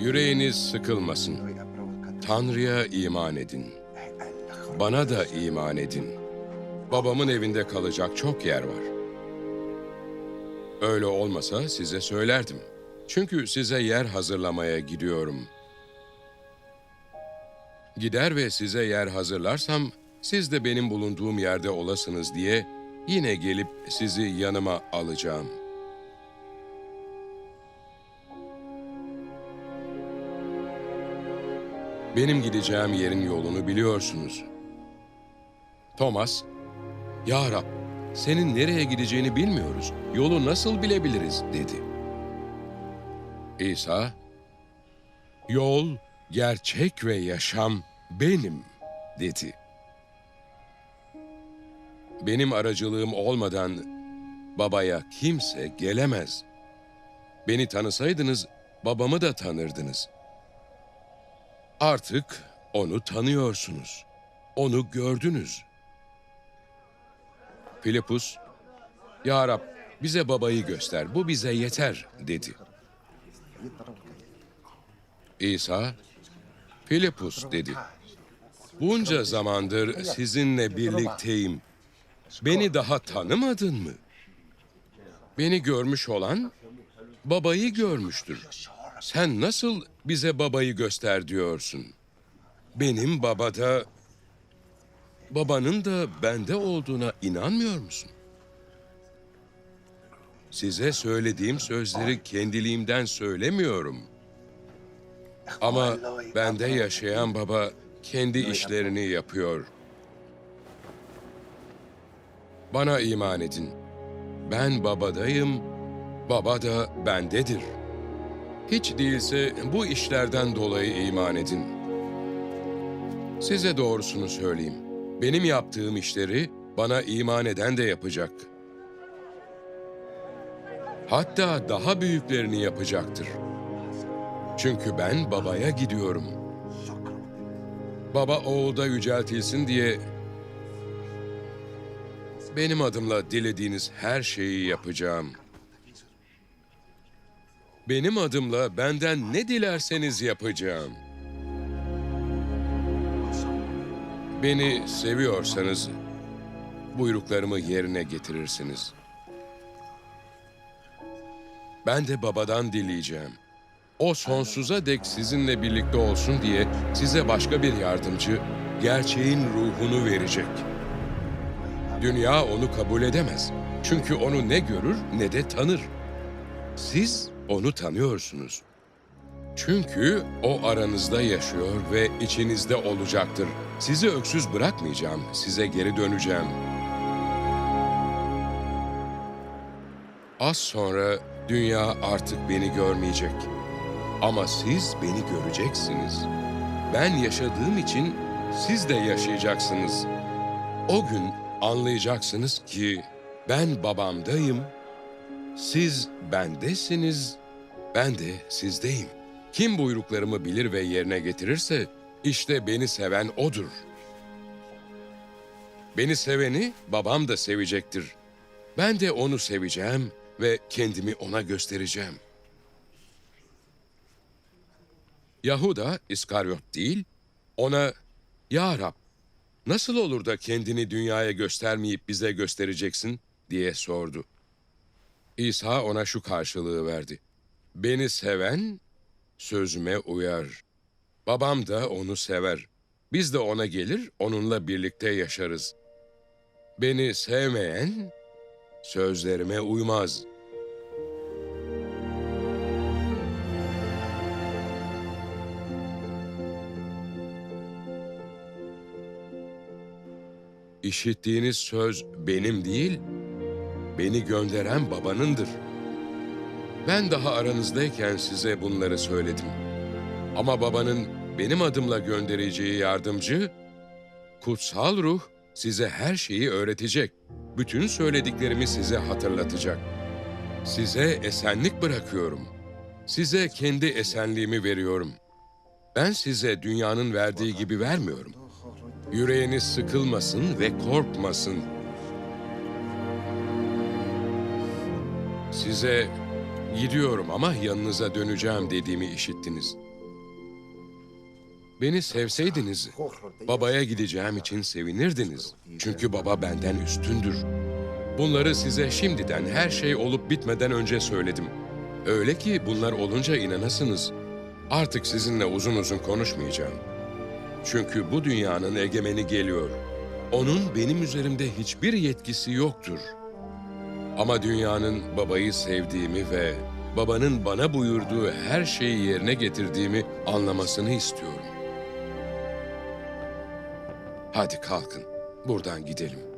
Yüreğiniz sıkılmasın. Tanrı'ya iman edin. Bana da iman edin. Babamın evinde kalacak çok yer var. Öyle olmasa size söylerdim. Çünkü size yer hazırlamaya gidiyorum. Gider ve size yer hazırlarsam siz de benim bulunduğum yerde olasınız diye yine gelip sizi yanıma alacağım. Benim gideceğim yerin yolunu biliyorsunuz. Thomas, Ya Rab, senin nereye gideceğini bilmiyoruz. Yolu nasıl bilebiliriz, dedi. İsa, Yol, gerçek ve yaşam benim, dedi. Benim aracılığım olmadan babaya kimse gelemez. Beni tanısaydınız babamı da tanırdınız. Artık onu tanıyorsunuz. Onu gördünüz. Filipus, Ya Rab bize babayı göster, bu bize yeter, dedi. İsa, Filipus dedi. Bunca zamandır sizinle birlikteyim. Beni daha tanımadın mı? Beni görmüş olan babayı görmüştür. Sen nasıl bize babayı göster diyorsun? Benim babada, babanın da bende olduğuna inanmıyor musun? Size söylediğim sözleri kendiliğimden söylemiyorum. Ama bende yaşayan baba kendi işlerini yapıyor. Bana iman edin. Ben babadayım, baba da bendedir. Hiç değilse bu işlerden dolayı iman edin. Size doğrusunu söyleyeyim. Benim yaptığım işleri bana iman eden de yapacak. Hatta daha büyüklerini yapacaktır. Çünkü ben babaya gidiyorum. Baba oğulda yüceltilsin diye benim adımla dilediğiniz her şeyi yapacağım. Benim adımla benden ne dilerseniz yapacağım. Beni seviyorsanız buyruklarımı yerine getirirsiniz. Ben de babadan dileyeceğim. O sonsuza dek sizinle birlikte olsun diye size başka bir yardımcı, gerçeğin ruhunu verecek. Dünya onu kabul edemez. Çünkü onu ne görür ne de tanır. Siz onu tanıyorsunuz. Çünkü o aranızda yaşıyor ve içinizde olacaktır. Sizi öksüz bırakmayacağım, size geri döneceğim. Az sonra dünya artık beni görmeyecek. Ama siz beni göreceksiniz. Ben yaşadığım için siz de yaşayacaksınız. O gün anlayacaksınız ki ben babamdayım, siz bendesiniz, ben de sizdeyim. Kim buyruklarımı bilir ve yerine getirirse işte beni seven odur. Beni seveni babam da sevecektir. Ben de onu seveceğim ve kendimi ona göstereceğim. Yahuda İskaryot değil, ona Ya Rab nasıl olur da kendini dünyaya göstermeyip bize göstereceksin diye sordu. İsa ona şu karşılığı verdi. Beni seven sözüme uyar. Babam da onu sever. Biz de ona gelir, onunla birlikte yaşarız. Beni sevmeyen sözlerime uymaz. İşittiğiniz söz benim değil, beni gönderen babanındır. Ben daha aranızdayken size bunları söyledim. Ama babanın benim adımla göndereceği yardımcı, kutsal ruh size her şeyi öğretecek. Bütün söylediklerimi size hatırlatacak. Size esenlik bırakıyorum. Size kendi esenliğimi veriyorum. Ben size dünyanın verdiği gibi vermiyorum. Yüreğiniz sıkılmasın ve korkmasın. Size Gidiyorum ama yanınıza döneceğim dediğimi işittiniz. Beni sevseydiniz, babaya gideceğim için sevinirdiniz. Çünkü baba benden üstündür. Bunları size şimdiden her şey olup bitmeden önce söyledim. Öyle ki bunlar olunca inanasınız. Artık sizinle uzun uzun konuşmayacağım. Çünkü bu dünyanın egemeni geliyor. Onun benim üzerimde hiçbir yetkisi yoktur. Ama dünyanın babayı sevdiğimi ve babanın bana buyurduğu her şeyi yerine getirdiğimi anlamasını istiyorum. Hadi kalkın, buradan gidelim.